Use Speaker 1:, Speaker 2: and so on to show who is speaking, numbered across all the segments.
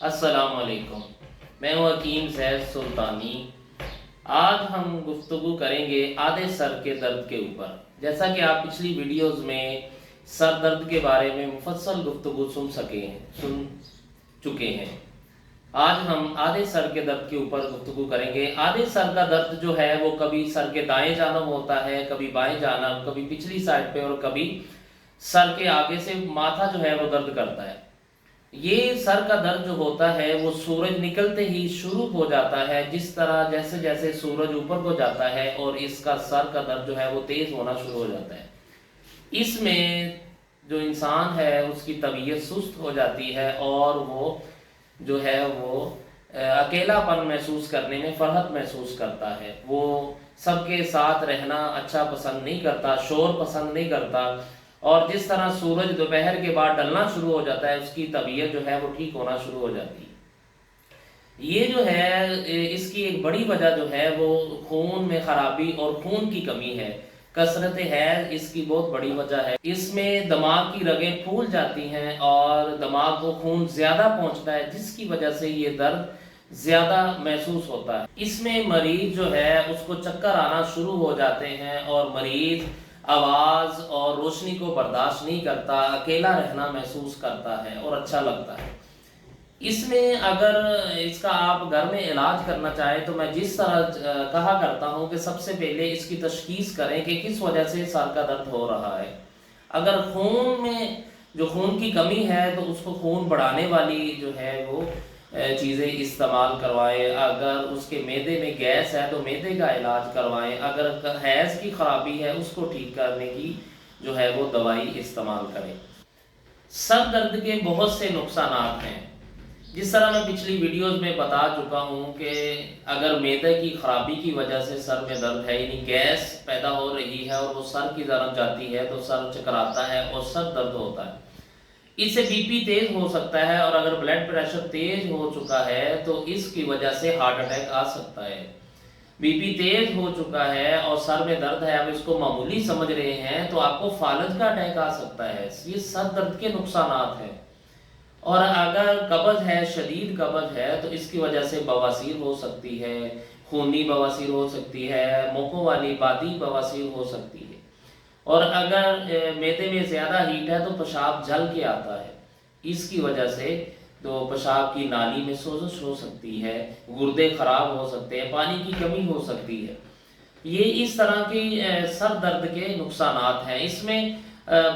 Speaker 1: السلام علیکم۔ میں ہوں حکیم زید سلطانی۔ آج ہم گفتگو کریں گے آدھے سر کے درد کے اوپر۔ جیسا کہ آپ پچھلی ویڈیوز میں سر درد کے بارے میں مفصل گفتگو سن سکے ہیں، سن چکے ہیں۔ آج ہم آدھے سر کے درد کے اوپر گفتگو کریں گے۔ آدھے سر کا درد جو ہے، وہ کبھی سر کے دائیں جانب ہوتا ہے، کبھی بائیں جانب، کبھی پچھلی سائڈ پہ اور کبھی سر کے آگے سے ماتھا جو ہے، وہ درد کرتا ہے۔ یہ سر کا درد جو ہوتا ہے، وہ سورج نکلتے ہی شروع ہو جاتا ہے، جس طرح جیسے جیسے سورج اوپر کو جاتا ہے اور اس کا سر کا درد جو ہے وہ تیز ہونا شروع ہو جاتا ہے۔ اس میں جو انسان ہے، اس کی طبیعت سست ہو جاتی ہے اور وہ جو ہے وہ اکیلا پن محسوس کرنے میں فرحت محسوس کرتا ہے۔ وہ سب کے ساتھ رہنا اچھا پسند نہیں کرتا، شور پسند نہیں کرتا۔ اور جس طرح سورج دوپہر کے بعد ڈلنا شروع ہو جاتا ہے، اس کی طبیعت جو ہے وہ ٹھیک ہونا شروع ہو جاتی ہے۔ یہ جو ہے اس کی ایک بڑی وجہ جو ہے وہ خون میں خرابی اور خون کی کمی ہے۔ کثرت ہے اس کی بہت بڑی وجہ ہے۔ اس میں دماغ کی رگیں پھول جاتی ہیں اور دماغ کو خون زیادہ پہنچتا ہے، جس کی وجہ سے یہ درد زیادہ محسوس ہوتا ہے۔ اس میں مریض جو ہے، اس کو چکر آنا شروع ہو جاتے ہیں اور مریض آواز اور روشنی کو برداشت نہیں کرتا، اکیلا رہنا محسوس کرتا ہے اور اچھا لگتا ہے۔ اس میں اگر اس کا آپ گھر میں علاج کرنا چاہیں تو میں جس طرح کہا کرتا ہوں کہ سب سے پہلے اس کی تشخیص کریں کہ کس وجہ سے سر کا درد ہو رہا ہے۔ اگر خون میں جو خون کی کمی ہے تو اس کو خون بڑھانے والی جو ہے وہ چیزیں استعمال کروائیں۔ اگر اس کے میدے میں گیس ہے تو میدے کا علاج کروائیں۔ اگر حیض کی خرابی ہے، اس کو ٹھیک کرنے کی جو ہے وہ دوائی استعمال کریں۔ سر درد کے بہت سے نقصانات ہیں۔ جس طرح میں پچھلی ویڈیوز میں بتا چکا ہوں کہ اگر میدے کی خرابی کی وجہ سے سر میں درد ہے یعنی گیس پیدا ہو رہی ہے اور وہ سر کی طرف جاتی ہے تو سر چکراتا ہے اور سر درد ہوتا ہے۔ اس سے بی پی تیز ہو سکتا ہے اور اگر بلڈ پریشر تیز ہو چکا ہے تو اس کی وجہ سے ہارٹ اٹیک آ سکتا ہے۔ بی پی تیز ہو چکا ہے اور سر میں درد ہے آپ اس کو معمولی سمجھ رہے ہیں تو آپ کو فالج کا اٹیک آ سکتا ہے۔ یہ سر درد کے نقصانات ہیں۔ اور اگر قبض ہے، شدید قبض ہے، تو اس کی وجہ سے بواسیر ہو سکتی ہے، خونی بواسیر ہو سکتی ہے موکوں والی بادی بواسیر ہو سکتی ہے۔ اور اگر میدے میں زیادہ ہیٹ ہے تو پیشاب جل کے آتا ہے۔ اس کی وجہ سے تو پیشاب کی نالی میں سوزش ہو سکتی ہے، گردے خراب ہو سکتے ہیں، پانی کی کمی ہو سکتی ہے۔ یہ اس طرح کی سر درد کے نقصانات ہیں۔ اس میں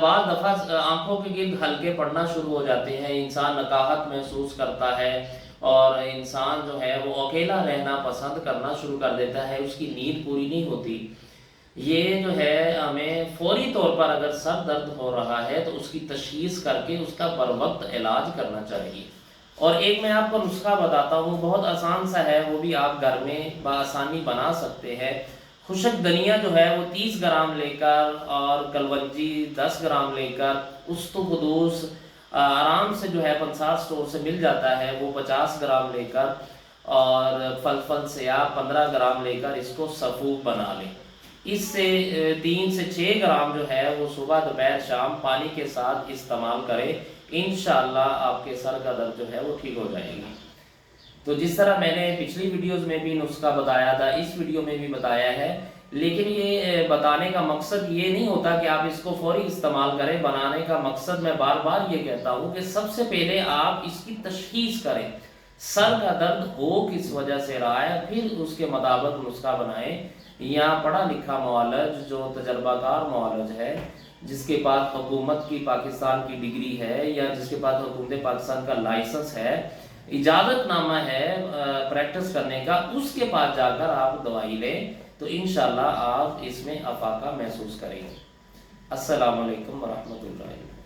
Speaker 1: بعض دفعہ آنکھوں کے گرد ہلکے پڑنا شروع ہو جاتے ہیں۔ انسان نکاہت محسوس کرتا ہے اور انسان جو ہے وہ اکیلا رہنا پسند کرنا شروع کر دیتا ہے، اس کی نیند پوری نہیں ہوتی۔ یہ جو ہے ہمیں فوری طور پر اگر سر درد ہو رہا ہے تو اس کی تشخیص کر کے اس کا بر وقت علاج کرنا چاہیے۔ اور ایک میں آپ کو نسخہ بتاتا ہوں، بہت آسان سا ہے، وہ بھی آپ گھر میں بآسانی بنا سکتے ہیں۔ خشک دنیا جو ہے، وہ تیس گرام لے کر اور کلونجی دس گرام لے کر اس تو خدوس آرام سے جو ہے پنسار سٹور سے مل جاتا ہے۔ وہ پچاس گرام لے کر اور فل فل سیاہ پندرہ گرام لے کر اس کو سفوف بنا لیں۔ اس سے تین سے چھ گرام جو ہے وہ صبح، دوپہر، شام پانی کے ساتھ استعمال کریں انشاءاللہ آپ کے سر کا درد جو ہے وہ ٹھیک ہو جائے گی تو جس طرح میں نے پچھلی ویڈیوز میں بھی نسخہ بتایا تھا، اس ویڈیو میں بھی بتایا ہے، لیکن یہ بتانے کا مقصد یہ نہیں ہوتا کہ آپ اس کو فوری استعمال کریں۔ بنانے کا مقصد میں بار بار یہ کہتا ہوں کہ سب سے پہلے آپ اس کی تشخیص کریں۔ سر کا درد ہو کس وجہ سے رہا ہے؟ پھر اس کے مطابق نسخہ بنائیں۔ یا پڑھا لکھا معالج جو تجربہ کار معالج ہے، جس کے پاس حکومت کی پاکستان کی ڈگری ہے یا جس کے پاس حکومت پاکستان کا لائسنس ہے، اجازت نامہ ہے پریکٹس کرنے کا، اس کے پاس جا کر آپ دوائی لیں تو انشاءاللہ آپ اس میں افاقہ محسوس کریں گے۔ السلام علیکم ورحمۃ اللہ